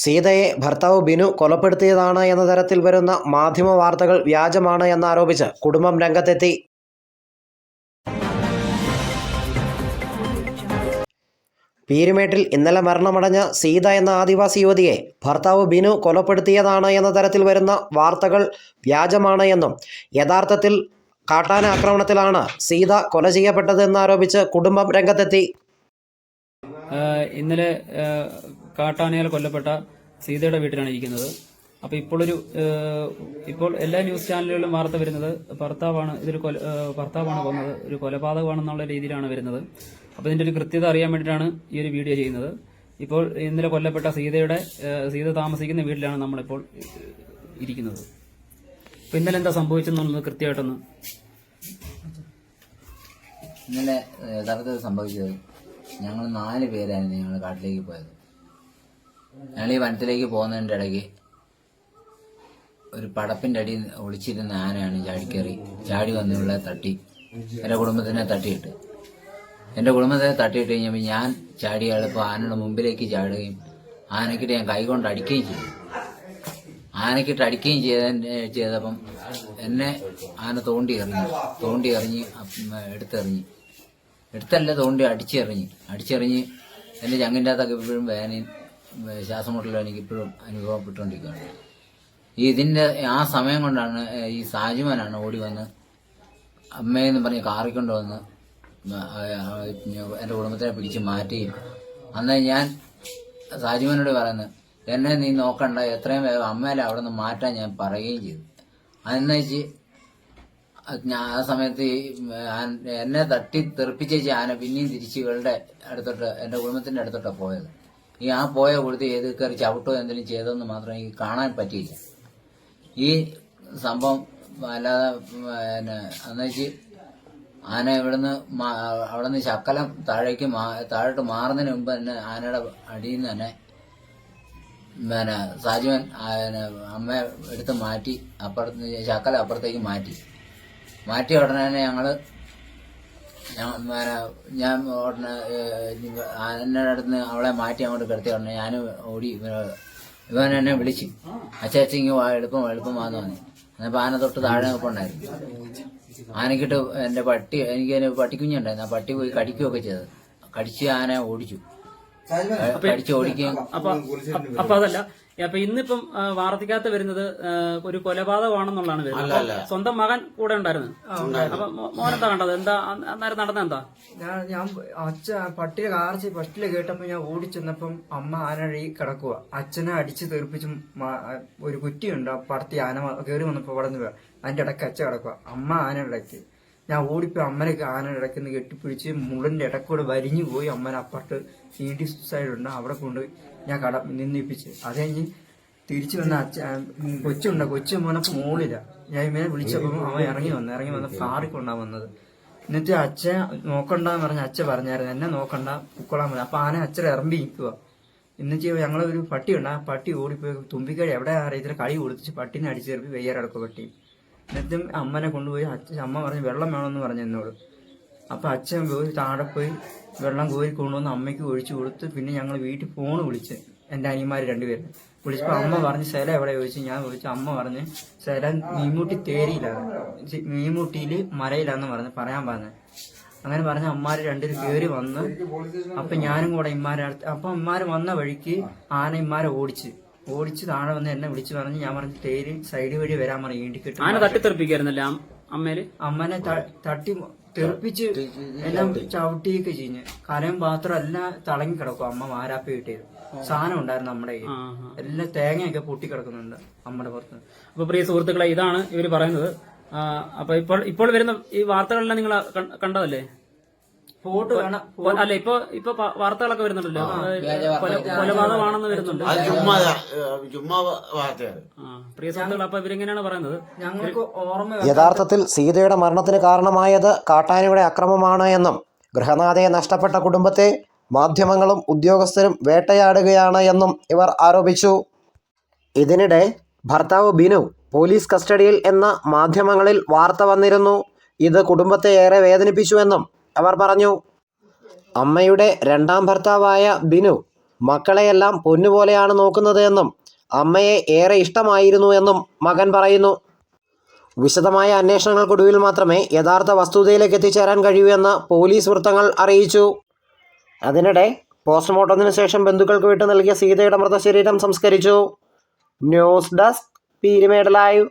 സീതയെ ഭർത്താവ് ബിനു കൊലപ്പെടുത്തിയതാണ് എന്ന തരത്തിൽ വരുന്ന മാധ്യമ വാർത്തകൾ വ്യാജമാണ് എന്നാരോപിച്ച് കുടുംബം രംഗത്തെത്തി. പീരുമേട്ടിൽ ഇന്നലെ മരണമടഞ്ഞ സീത എന്ന ആദിവാസി യുവതിയെ ഭർത്താവ് ബിനു കൊലപ്പെടുത്തിയതാണ് എന്ന തരത്തിൽ വരുന്ന വാർത്തകൾ വ്യാജമാണ് എന്നും യഥാർത്ഥത്തിൽ കാട്ടാന ആക്രമണത്തിലാണ് സീത കൊല ചെയ്യപ്പെട്ടതെന്നാരോപിച്ച് കുടുംബം രംഗത്തെത്തി. ഇന്നലെ കാട്ടാനയാൽ കൊല്ലപ്പെട്ട സീതയുടെ വീട്ടിലാണ് ഇരിക്കുന്നത്. അപ്പോൾ ഇപ്പോഴൊരു ഇപ്പോൾ എല്ലാ ന്യൂസ് ചാനലുകളിലും വാർത്ത വരുന്നത് ഭർത്താവാണ് ഇതൊരു കൊല ഭർത്താവാണ് കൊന്നത് ഒരു കൊലപാതകമാണെന്നുള്ള രീതിയിലാണ് വരുന്നത്. അപ്പോൾ ഇതിന്റെ ഒരു കൃത്യത അറിയാൻ വേണ്ടിയിട്ടാണ് ഈ ഒരു വീഡിയോ ചെയ്യുന്നത്. ഇപ്പോൾ ഇന്നലെ കൊല്ലപ്പെട്ട സീതയുടെ സീത താമസിക്കുന്ന വീട്ടിലാണ് നമ്മളിപ്പോൾ ഇരിക്കുന്നത്. അപ്പോൾ ഇന്നലെ എന്താ സംഭവിച്ചെന്നുള്ളത് കൃത്യമായിട്ടൊന്ന് ഇന്നലെ സംഭവിച്ചത് ഞങ്ങൾ നാല് പേരായിരുന്നു ഞങ്ങൾ കാട്ടിലേക്ക് പോയത്. ഞങ്ങൾ ഈ വനത്തിലേക്ക് പോകുന്നതിന്റെ ഇടയ്ക്ക് ഒരു പടപ്പിന്റെ അടിയിൽ ഒളിച്ചിരുന്ന ആനയാണ് ചാടിക്കേറി ചാടി വന്നുള്ള തട്ടി. എന്റെ കുടുംബത്തിനെ തട്ടിയിട്ട്. എന്റെ കുടുംബത്തെ തട്ടിയിട്ട് കഴിഞ്ഞപ്പോൾ ഞാൻ ചാടി എളുപ്പം ആനയുടെ മുമ്പിലേക്ക് ചാടുകയും ആനക്കിട്ട് ഞാൻ കൈകൊണ്ട് അടിക്കുകയും ചെയ്തു. ആനക്കിട്ട് അടിക്കുകയും ചെയ്ത ചെയ്തപ്പം എന്നെ ആന തോണ്ടി എറിഞ്ഞു. തോണ്ടി എറിഞ്ഞ് എടുത്തെറിഞ്ഞ്. എടുത്തല്ല തോണ്ടി അടിച്ചെറിഞ്ഞ്. അടിച്ചെറിഞ്ഞ് എന്റെ ചങ്ങിന്റെ അകത്തൊക്കെ ഇപ്പോഴും വേനയും ശ്വാസമുട്ടലും എനിക്കിപ്പോഴും അനുഭവപ്പെട്ടുകൊണ്ടിരിക്കുകയാണ്. ഈ ഇതിന്റെ ആ സമയം കൊണ്ടാണ് ഈ സാജുമനാണ് ഓടി വന്ന് അമ്മയെന്ന് പറഞ്ഞ് കാറിക്കൊണ്ട് വന്ന് എന്റെ കുടുംബത്തിനെ പിടിച്ച് മാറ്റുകയും അന്ന് ഞാൻ സാജുമനോട് പറയുന്നത് എന്നെ നീ നോക്കണ്ട എത്രയും വേഗം അമ്മേലെ അവിടെ നിന്ന് മാറ്റാൻ ഞാൻ പറയുകയും ചെയ്തു. അതെന്ന് വെച്ച് ഞാൻ ആ സമയത്ത് എന്നെ തട്ടി തെറിപ്പിച്ചേച്ച് ആന പിന്നെയും തിരിച്ച് ഇവളുടെ അടുത്തോട്ട് എന്റെ കുടുംബത്തിന്റെ അടുത്തോട്ടാണ് പോയത്. ഈ ആ പോയ കൊടുത്ത് ഏത് കയറി ചവിട്ടോ എന്തെങ്കിലും ചെയ്തതെന്ന് മാത്രം എനിക്ക് കാണാൻ പറ്റിയില്ല. ഈ സംഭവം അല്ലാതെ പിന്നെ അന്ന് വെച്ച് ആന ഇവിടുന്ന് അവിടുന്ന് ശക്കലം താഴേക്ക് താഴോട്ട് മാറുന്നതിന് മുമ്പ് തന്നെ ആനയുടെ അടിയിൽ നിന്ന് തന്നെ പിന്നെ സാജുവൻ അമ്മ എടുത്ത് മാറ്റി അപ്പുറത്ത് ശക്കല അപ്പുറത്തേക്ക് മാറ്റി. മാറ്റിയ ഉടനെ തന്നെ ഞങ്ങൾ ഞാൻ ഉടനെ എന്റെ അടുത്ത് അവളെ മാറ്റി അങ്ങോട്ട് കിടത്തിയ ഉടനെ ഞാൻ ഓടി ഇവൻ എന്നെ വിളിച്ചു. അച്ചാച്ചിങ് വാ എളുപ്പം എളുപ്പം വാന്ന് പറഞ്ഞു. എന്നപ്പോ ആന തൊട്ട് താഴെ നിൽപ്പുണ്ടായിരുന്നു. ആനക്കിട്ട് എന്റെ പട്ടി എനിക്ക് പട്ടിക്കുഞ്ഞുണ്ടായിരുന്നു. ആ പട്ടി പോയി കടിക്കുകയൊക്കെ ചെയ്തത് കടിച്ച് ആന ഓടിച്ചു. അപ്പൊ അപ്പൊ അതല്ല. അപ്പൊ ഇന്നിപ്പം വാർത്തക്കകത്ത് വരുന്നത് ഒരു കൊലപാതകമാണെന്നുള്ളതാണ് വരുന്നത്. സ്വന്തം മകൻ കൂടെ ഉണ്ടായിരുന്നു. അപ്പൊ മോനെന്താ കണ്ടത്? എന്താ അന്ന് അന്നേരം നടന്ന എന്താ? ഞാൻ ഞാൻ അച്ഛ പട്ടിയെ കാർച്ച് ഫസ്റ്റിൽ കേട്ടപ്പോ ഞാൻ ഓടി ചെന്നപ്പം അമ്മ ആനഴി കിടക്കുക അച്ഛനെ അടിച്ച് തീർപ്പിച്ചും ഒരു കുറ്റിയുണ്ട് പടത്തി ആന കയറി വന്നപ്പോ അവിടെ നിന്ന് അതിന്റെ ഇടയ്ക്ക് അച്ഛ കിടക്കുക അമ്മ ആന ഇടയ്ക്ക് ഞാൻ ഓടിപ്പോയി അമ്മനെ ആന ഇടയ്ക്ക് നിന്ന് കെട്ടിപ്പിടിച്ച് മുള്ളിന്റെ ഇടക്കൂടെ വരിഞ്ഞു പോയി അമ്മനെ അപ്പുറത്ത് സി ഡി സൈഡുണ്ട്. അവിടെ കൊണ്ടുപോയി ഞാൻ കട നിന്നിപ്പിച്ച്. അത് കഴിഞ്ഞ് തിരിച്ചു വന്ന അച്ഛ കൊച്ചുണ്ട. കൊച്ചു മോനപ്പോ മോളില്ല ഞാൻ ഇവനെ വിളിച്ചപ്പോൾ അവൻ ഇറങ്ങി വന്നു ഇറങ്ങി വന്ന് കാറിക്കൊണ്ടാ വന്നത്. എന്നിട്ട് അച്ഛൻ നോക്കണ്ടെന്ന് പറഞ്ഞ അച്ഛൻ പറഞ്ഞായിരുന്നു. എന്നെ നോക്കണ്ട പൂക്കോളാൻ പറഞ്ഞു. അപ്പൊ ആന അച്ഛൻ ഇറമ്പി നിൽക്കുക എന്നിട്ട് ഞങ്ങളൊരു പട്ടിയുണ്ട്. ആ പട്ടി ഓടിപ്പോയി. തുമ്പിക്കഴി എവിടെ അറിയത്തില്ല കളി കൊടുത്തിച്ച് പട്ടിനെ അടിച്ചേർപ്പി വെയ്യാറടക്കും പട്ടി എന്നിട്ടും അമ്മനെ കൊണ്ടുപോയി അച്ഛൻ അമ്മ പറഞ്ഞു വെള്ളം വേണമെന്ന് പറഞ്ഞു എന്നോട്. അപ്പോൾ അച്ഛൻ പോയി താഴെ പോയി വെള്ളം കോരി കൊണ്ടുവന്ന് അമ്മയ്ക്ക് ഒഴിച്ചു കൊടുത്ത് പിന്നെ ഞങ്ങൾ വീട്ടിൽ ഫോൺ വിളിച്ച് എന്റെ അനിയന്മാർ രണ്ടുപേരും. വിളിച്ചപ്പോൾ അമ്മ പറഞ്ഞ് സ്ഥലം എവിടെ? ചോദിച്ചു ഞാൻ വിളിച്ചു അമ്മ പറഞ്ഞ് സ്ഥലം മീൻമുട്ടി തേരിയിലാണ് മീൻമുട്ടിയിൽ മലയിലാന്ന് പറഞ്ഞ് പറയാൻ പറഞ്ഞ്. അങ്ങനെ പറഞ്ഞ അമ്മാര് രണ്ടുപേരും കയറി വന്ന് അപ്പൊ ഞാനും കൂടെ ഇമ്മാരെ അടുത്ത് അപ്പൊ ഇമ്മാർ വന്ന വഴിക്ക് ആന ഇമ്മാരെ ഓടിച്ച്. ഓടിച്ച് താഴെ വന്ന് എന്നെ വിളിച്ചു പറഞ്ഞ് ഞാൻ പറഞ്ഞു തേര് സൈഡ് വഴി വരാൻ പറഞ്ഞു ഇണ്ടിക്കിട്ട് ആന തട്ടിത്തെറിപ്പിക്കായിരുന്നല്ലേ അമ്മേൽ? അമ്മനെ തട്ടി തെറിപ്പിച്ച് എല്ലാം ചവിട്ടിയൊക്കെ ചെയ്ഞ്ഞ് കലയും പാത്രം എല്ലാം തിളങ്ങി കിടക്കും. അമ്മ മാരാപ്പി കിട്ടിയത്. സാധനം ഉണ്ടായിരുന്നു നമ്മുടെ കയ്യിൽ. എല്ലാം തേങ്ങയൊക്കെ പൊട്ടി കിടക്കുന്നുണ്ട് അമ്മയുടെ പുറത്ത്. അപ്പൊ പ്രിയ സുഹൃത്തുക്കളെ ഇതാണ് ഇവർ പറയുന്നത്. അപ്പൊ ഇപ്പോൾ ഇപ്പോൾ വരുന്ന ഈ വാർത്തകളെല്ലാം നിങ്ങൾ കണ്ടതല്ലേ? ഫോട്ടോ വേണം അല്ല ഇപ്പൊ ഇപ്പൊ വാർത്തകളൊക്കെ വരുന്നുണ്ടല്ലോ. കൊലപാതകമാണെന്ന് വരുന്നുണ്ട്. ചുമ്മാ പ്രിയ സുഹൃത്തുക്കൾ അപ്പൊ ഇവരെങ്ങനെയാണ് പറയുന്നത്? ഞങ്ങൾക്ക് ഓർമ്മ യഥാർത്ഥത്തിൽ സീതയുടെ മരണത്തിന് കാരണമായത് കാട്ടാനയുടെ അക്രമമാണ് എന്നും ഗൃഹനാഥയെ നഷ്ടപ്പെട്ട കുടുംബത്തെ മാധ്യമങ്ങളും ഉദ്യോഗസ്ഥരും വേട്ടയാടുകയാണ് എന്നും ഇവർ ആരോപിച്ചു. ഇതിനിടെ ഭർത്താവ് ബിനു പോലീസ് കസ്റ്റഡിയിൽ എന്ന മാധ്യമങ്ങളിൽ വാർത്ത വന്നിരുന്നു. ഇത് കുടുംബത്തെ ഏറെ വേദനിപ്പിച്ചുവെന്നും അവർ പറഞ്ഞു അമ്മയുടെ രണ്ടാം ഭർത്താവായ ബിനു മക്കളെയെല്ലാം പൊന്നുപോലെയാണ് നോക്കുന്നത് എന്നും അമ്മയെ ഏറെ ഇഷ്ടമായിരുന്നു എന്നും മകൻ പറയുന്നു. വിശദമായ അന്വേഷണങ്ങൾക്കൊടുവിൽ മാത്രമേ യഥാർത്ഥ വസ്തുതയിലേക്ക് എത്തിച്ചേരാൻ കഴിയൂ എന്ന് പോലീസ് വൃത്തങ്ങൾ അറിയിച്ചു. അതിനിടെ പോസ്റ്റ്മോർട്ടത്തിന് ശേഷം ബന്ധുക്കൾക്ക് വിട്ടു നൽകിയ സീതയുടെ മൃതശരീരം സംസ്കരിച്ചു. News desk Peermade live